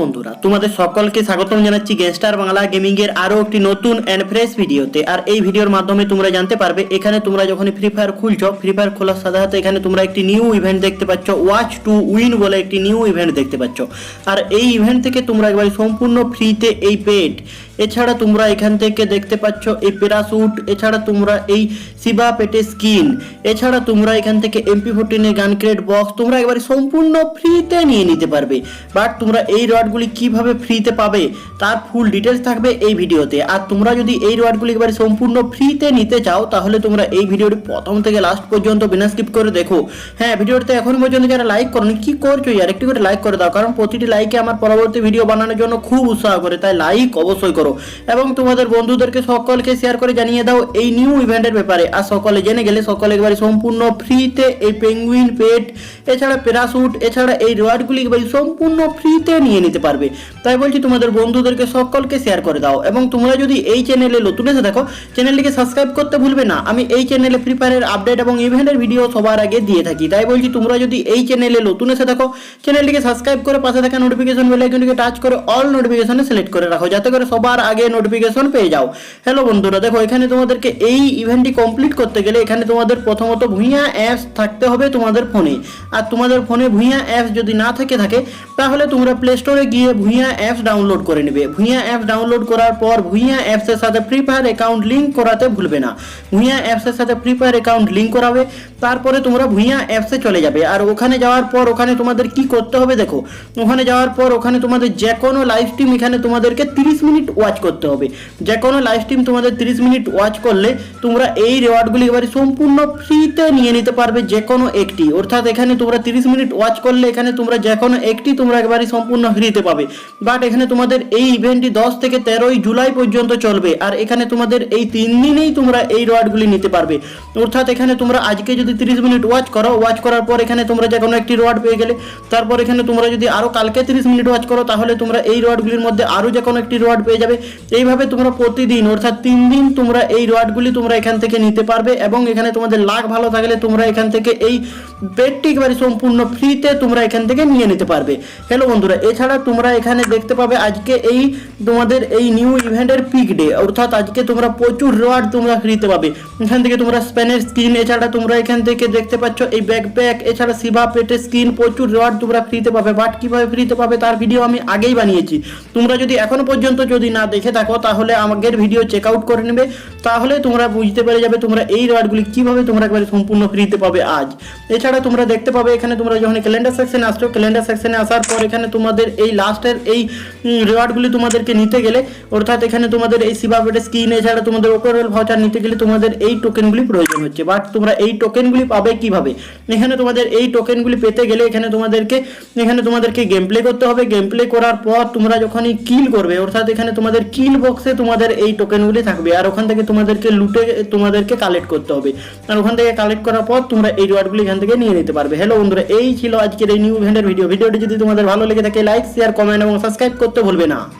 বন্ধুরা, তোমাদের সকলকে স্বাগতম জানাচ্ছি গেস্টার বাংলা গেমিং এর আরও একটি নতুন অ্যান্ড ফ্রেশ ভিডিওতে। আর এই ভিডিওর মাধ্যমে তোমরা জানতে পারবে, এখানে তোমরা যখন ফ্রি ফায়ার খুলছো ফ্রি ফায়ার খোলার সাথে সাথে এখানে তোমরা একটি নিউ ইভেন্ট দেখতে পাচ্ছ ওয়াচ টু উইন বলে একটি নিউ ইভেন্ট দেখতে পাচ্ছ। আর এই ইভেন্ট থেকে তোমরা একবার সম্পূর্ণ ফ্রিতে এই পেড এছাড়া তোমরা এখান থেকে দেখতে পাচ্ছ এই প্যারাসুট, এছাড়া তোমরা এই সিবা পেটে স্কিন এছাড়া তোমরা এখান থেকে এমপি ফোরটিনের গান ক্রেড বক্স তোমরা একবারে সম্পূর্ণ ফ্রিতে নিয়ে নিতে পারবে। বাট তোমরা এই রডগুলি কীভাবে ফ্রিতে পাবে, তার ফুল ডিটেলস থাকবে এই ভিডিওতে। আর তোমরা যদি এই রডগুলি একবারে সম্পূর্ণ ফ্রিতে নিতে চাও, তাহলে তোমরা এই ভিডিওটি প্রথম থেকে লাস্ট পর্যন্ত বিনা স্কিপ করে দেখো। হ্যাঁ ভিডিওতে এখন পর্যন্ত যারা লাইক করনি, কি করছ ইয়ার একটু করে লাইক করে দাও, কারণ প্রতিটি লাইকে আমার পরবর্তী ভিডিও বানানোর জন্য খুব উৎসাহ করে, তাই লাইক অবশ্যই করো। এবং তোমাদের বন্ধুদেরকে সকলকে শেয়ার করে জানিয়ে দাও এই নিউ ইভেন্টের ব্যাপারে। আর সকলে জেনে গেলে সকলে একবারে সম্পূর্ণ ফ্রিতে এই পেঙ্গুইন পেট এছাড়া প্যারাসুট এছাড়া এই রিওয়ার্ডগুলি একবারে সম্পূর্ণ ফ্রিতে নিয়ে নিতে পারবে। তাই বলছি তোমাদের বন্ধুদেরকে সকলকে শেয়ার করে দাও। এবং তোমরা যদি এই চ্যানেলে নতুন এসে দেখো চ্যানেলটিকে সাবস্ক্রাইব করতে ভুলবে না। আমি এই চ্যানেলে ফ্রি ফায়ারের আপডেট এবং ইভেন্টের ভিডিও সবার আগে দিয়ে থাকি। তাই বলছি তোমরা যদি এই চ্যানেলে নতুন এসে দেখো চ্যানেলটিকে সাবস্ক্রাইব করে পাশে থাকা নোটিফিকেশন বেল আইকনটিকে টাচ করে অল নোটিফিকেশনে সিলেক্ট করে রাখো। যাতে করে সবার আগে নোটিফিকেশন পেয়ে যাও। হ্যালো বন্ধুরা, দেখো এখানে তোমাদেরকে এই ইভেন্টটি কমপ্লিট করতে গেলে এখানে তোমাদের প্রথমত ভুঁইয়া অ্যাপস থাকতে হবে তোমাদের ফোনে আর তোমাদের ফোনে ভুঁইয়া অ্যাপস যদি না থেকে থাকে, তাহলে তোমরা প্লে স্টোরে গিয়ে ভুঁইয়া অ্যাপস ডাউনলোড করে নেবে। ভুঁইয়া অ্যাপস ডাউনলোড করার পর ভুঁইয়া অ্যাপসের সাথে ফ্রি ফায়ার অ্যাকাউন্ট লিঙ্ক করাতে ভুলবে না। ভুঁইয়া অ্যাপসের সাথে ফ্রি ফায়ার অ্যাকাউন্ট লিঙ্ক করাবে, তারপরে তোমরা ভুঁইয়া অ্যাপসে চলে যাবে। আর ওখানে যাওয়ার পর ওখানে তোমাদের কি করতে হবে দেখো? ওখানে যাওয়ার পর ওখানে তোমাদের যে কোনো লাইভ স্ট্রিম এখানে তোমাদেরকে 30 মিনিট ওয়াচ করতে হবে। যে কোনো লাইভ স্ট্রিম তোমাদের 30 মিনিট ওয়াচ করলে তোমরা এই রিওয়ার্ডগুলি এবারে সম্পূর্ণ ফ্রিতে নিয়ে নিতে পারবে যে কোনো একটি। অর্থাৎ এখানে তোমরা 30 মিনিট ওয়াচ করলে এখানে তোমরা যে কোনো একটি তোমরা একবারে সম্পূর্ণ ফ্রিতে পাবে। বাট এখানে তোমাদের এই ইভেন্টটি দশ থেকে তেরোই জুলাই পর্যন্ত চলবে। আর এখানে তোমাদের এই তিন দিনেই তোমরা এই রিওয়ার্ডগুলি নিতে পারবে। অর্থাৎ এখানে তোমরা আজকে যদি 30 মিনিট ওয়াচ করো ওয়াচ করার পর এখানে তোমরা যে কোনো একটি রিওয়ার্ড পেয়ে গেলে, তারপর এখানে তোমরা যদি আরও কালকে 30 মিনিট ওয়াচ করো, তাহলে তোমরা এই রিওয়ার্ডগুলির মধ্যে আরও যে কোনো একটি রিওয়ার্ড পেয়ে যাবে। এইভাবে তোমরা প্রতিদিন, অর্থাৎ তিন দিন তোমরা এই রডগুলি তোমরা এখান থেকে নিতে পারবে এবং এখানে তোমাদের লাখ ভালো থাকলে তোমরা এখান থেকে এই পেডটি একেবারে সম্পূর্ণ ফ্রিতে তোমরা এখান থেকে নিয়ে নিতে পারবে। হ্যালো বন্ধুরা, এছাড়া তোমরা এখানে দেখতে পাবে আজকে এই তোমাদের এই নিউ ইভেন্টের পিক ডে, অর্থাৎ আজকে তোমরা প্রচুর রিওয়ার্ড তোমরা ফ্রিতে পাবে। এখান থেকে তোমরা স্প্যানের স্কিন, এছাড়া তোমরা এখান থেকে দেখতে পাচ্ছ এই ব্যাকপ্যাক, এছাড়া সিভা পেটের স্কিন, প্রচুর রিওয়ার্ড তোমরা ফ্রিতে পাবে। বাট কীভাবে ফ্রিতে পাবে তার ভিডিও আমি আগেই বানিয়েছি। তোমরা যদি এখনও পর্যন্ত যদি না দেখে থাকো, তাহলে আমাদের ভিডিও চেক আউট করে নেবে। তাহলে তোমরা বুঝতে পেরে যাবে তোমরা এই রিওয়ার্ডগুলি কীভাবে তোমরা একবারে সম্পূর্ণ ফ্রিতে পাবে আজ। এছাড়া তোমরা দেখতে পাবে এখানে তোমরা যখন ক্যালেন্ডার সেকশনে আসছো ক্যালেন্ডার সেকশনে আসার পর এখানে তোমাদের এই লাস্টের এই রিওয়ার্ডগুলি তোমাদেরকে নিতে গেলে, অর্থাৎ এখানে তোমাদের এই সিবা পেটের স্কিন এছাড়া তোমাদের ওপেরওয়েল ভাউচার নিতে গেলে তোমাদের এই টোকেনগুলি প্রয়োজন হচ্ছে। বাট তোমরা এই টোকেনগুলি পাবে কীভাবে? এখানে তোমাদের এই টোকেনগুলি পেতে গেলে এখানে তোমাদেরকে এখানে তোমাদেরকে গেম প্লে করতে হবে। গেম প্লে করার পর তোমরা যখনই কিল করবে, অর্থাৎ এখানে তোমাদের কিল বক্সে তোমাদের এই টোকেনগুলি থাকবে। আর ওখান থেকে তোমাদেরকে লুটে তোমাদেরকে কালেক্ট করতে হবে। আর ওখান থেকে কালেক্ট করার পর তোমরা এই রিওয়ার্ডগুলি এখান থেকে নিয়ে নিতে পারবে। হ্যালো বন্ধুরা, এই ছিল আজকের এই নিউ ইভেন্টের ভিডিও ভিডিওটি যদি তোমাদের ভালো লেগে থাকে লাইক শেয়ার কমেন্ট এবং সাবস্ক্রাইব করতে ভুলবে না।